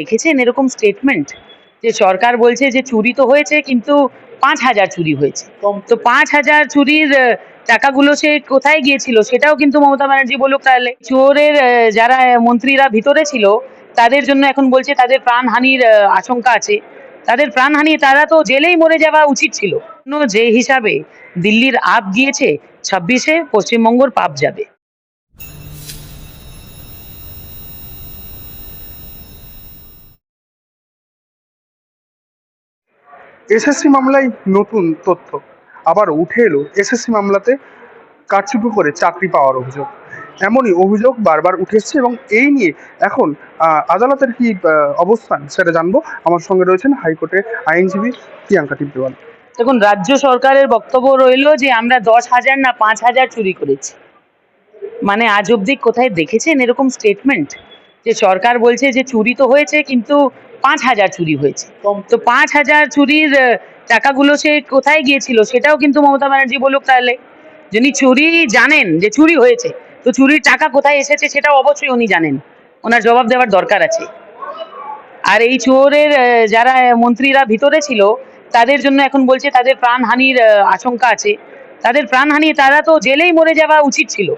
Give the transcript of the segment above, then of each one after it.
দেখেছেন এরকম স্টেটমেন্ট যে সরকার বলছে যে চুরি তো হয়েছে, কিন্তু পাঁচ হাজার চুরি হয়েছে। তো পাঁচ হাজার চুরির টাকাগুলো সে কোথায় গিয়েছিল সেটাও কিন্তু মমতা ব্যানার্জি বলুক তাহলে। চোরের যারা মন্ত্রীরা ভিতরে ছিল, তাদের জন্য এখন বলছে তাদের প্রাণহানির আশঙ্কা আছে। তাদের প্রাণহানি, তারা তো জেলেই মরে যাওয়া উচিত ছিল। যে হিসাবে দিল্লির আপ গিয়েছে, ছাব্বিশে পশ্চিমবঙ্গর পাপ যাবে। এসএসসি মামলায় নতুন তথ্য। আবার উঠে এলো এসএসসি মামলাতে কারচুপি করে চাকরি পাওয়ার অভিযোগ। এমনই অভিযোগ বারবার উঠে এবং এই নিয়ে এখন আদালতের কি অবস্থান সেটা জানব। আমার সঙ্গে রয়েছেন হাইকোর্টের আইনজীবী প্রিয়াঙ্কা টিপ্পিওয়াল দেখুন, রাজ্য সরকারের বক্তব্য রইল যে আমরা দশ হাজার না পাঁচ হাজার চুরি করেছি। মানে আজ অব্দি কোথায় দেখেছেন এরকম স্টেটমেন্ট যে সরকার বলছে যে চুরি তো হয়েছে, কিন্তু পাঁচ হাজার চুরি হয়েছে। তো পাঁচ হাজার চুরির টাকাগুলো সে কোথায় গিয়েছিল সেটাও কিন্তু মমতা ব্যানার্জি বলুক তাহলে। যিনি চুরি জানেন যে চুরি হয়েছে, তো চুরির টাকা কোথায় এসেছে সেটাও অবশ্যই উনি জানেন। ওনার জবাব দেওয়ার দরকার আছে। আর এই চোরের যারা মন্ত্রীরা ভিতরে ছিল, তাদের জন্য এখন বলছে তাদের প্রাণহানির আশঙ্কা আছে। তাদের প্রাণহানি, তারা তো জেলেই মরে যাওয়া উচিত ছিল।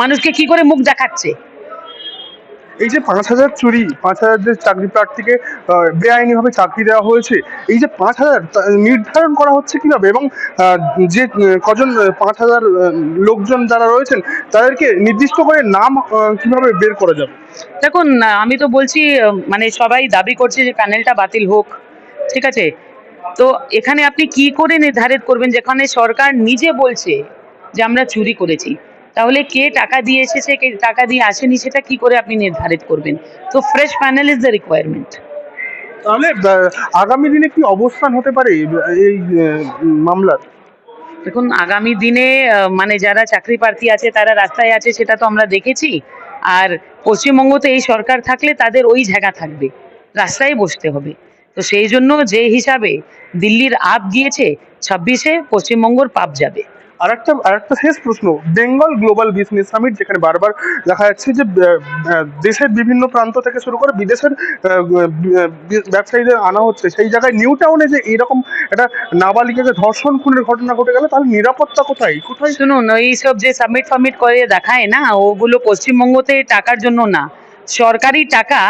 মানুষকে কি করে মুখ দেখাচ্ছে? এই যে পাঁচ হাজার চুরি, পাঁচ হাজার যে চাকরি প্রার্থীকে বেআইনিভাবে চাকরি দেওয়া হয়েছে, এই যে পাঁচ হাজার নির্ধারণ করা হচ্ছে কীভাবে? এবং যে কজন পাঁচ হাজার লোকজন যারা রয়েছেন, তাদেরকে নির্দিষ্ট করে নাম কীভাবে বের করা যাবে? দেখুন আমি তো বলছি মানে সবাই দাবি করছে যে প্যানেলটা বাতিল হোক, ঠিক আছে? তো এখানে আপনি কি করে নির্ধারিত করবেন? যেখানে সরকার নিজে বলছে যে আমরা চুরি করেছি। তাহলে কে টাকা দিয়ে এসেছে কে টাকা দিয়ে আসেনি সেটা কি করে আপনি নির্ধারিত করবেন? তো fresh panel is the requirement তাহলে আগামী দিনে কি অবস্থান হতে পারে এই মামলার? দেখুন আগামী দিনে মানে যারা চাকরি প্রার্থী আছে তারা রাস্তায় আছে সেটা তো আমরা দেখেছি। আর পশ্চিমবঙ্গতে এই সরকার থাকলে তাদের ওই জায়গা থাকবে। রাস্তায় বসতে হবে। তো সেই জন্য যে হিসাবে দিল্লির আপ গিয়েছে ছাব্বিশে পশ্চিমবঙ্গর পাপ যাবে। আর একটা শেষ প্রশ্ন। বেঙ্গল গ্লোবাল বিজনেস সামিট, যেখানে বারবার দেখা যাচ্ছে যে দেশের বিভিন্ন প্রান্ত থেকে শুরু করে বিদেশের ব্যবসায়ীদের আনা হচ্ছে। সেই জায়গায় নিউ টাউনে যে এরকম একটা নাবালিকাকে ধর্ষণ, খুনের ঘটনা ঘটে গেল তাহলে নিরাপত্তা কোথায়? কোথায়? শুনুন এইসব যে সাবমিট ফাবমিট করে দেখায় না, ওগুলো পশ্চিমবঙ্গতে টাকার জন্য না। সরকারি টাকা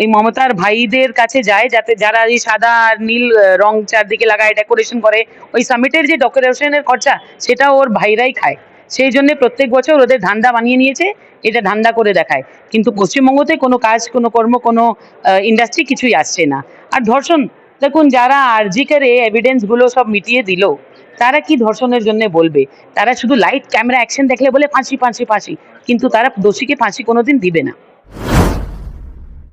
ওই মমতার ভাইদের কাছে যায় যাতে যারা এই সাদা আর নীল রং চারদিকে লাগায় ডেকোরেশন করে, ওই সামিটের যে ডেকোরেশনের খরচা, সেটা ওর ভাইরাই খায়। সেই জন্য প্রত্যেক বছর ওদের ধান্দা বানিয়ে নিয়েছে, এটা ধান্দা করে দেখায়। কিন্তু পশ্চিমবঙ্গতে কোনো কাজ, কোনো কর্ম, কোনো ইন্ডাস্ট্রি কিছুই আসছে না। আর ধর্ষণ, দেখুন যারা আরজিকারে এভিডেন্সগুলো সব মিটিয়ে দিল, তারা কি ধর্ষণের জন্য বলবে? তারা শুধু লাইট ক্যামেরা অ্যাকশন দেখলে বলে ফাঁসি ফাঁসি ফাঁসি, কিন্তু তারা দোষীকে ফাঁসি কোনোদিন দিবে না।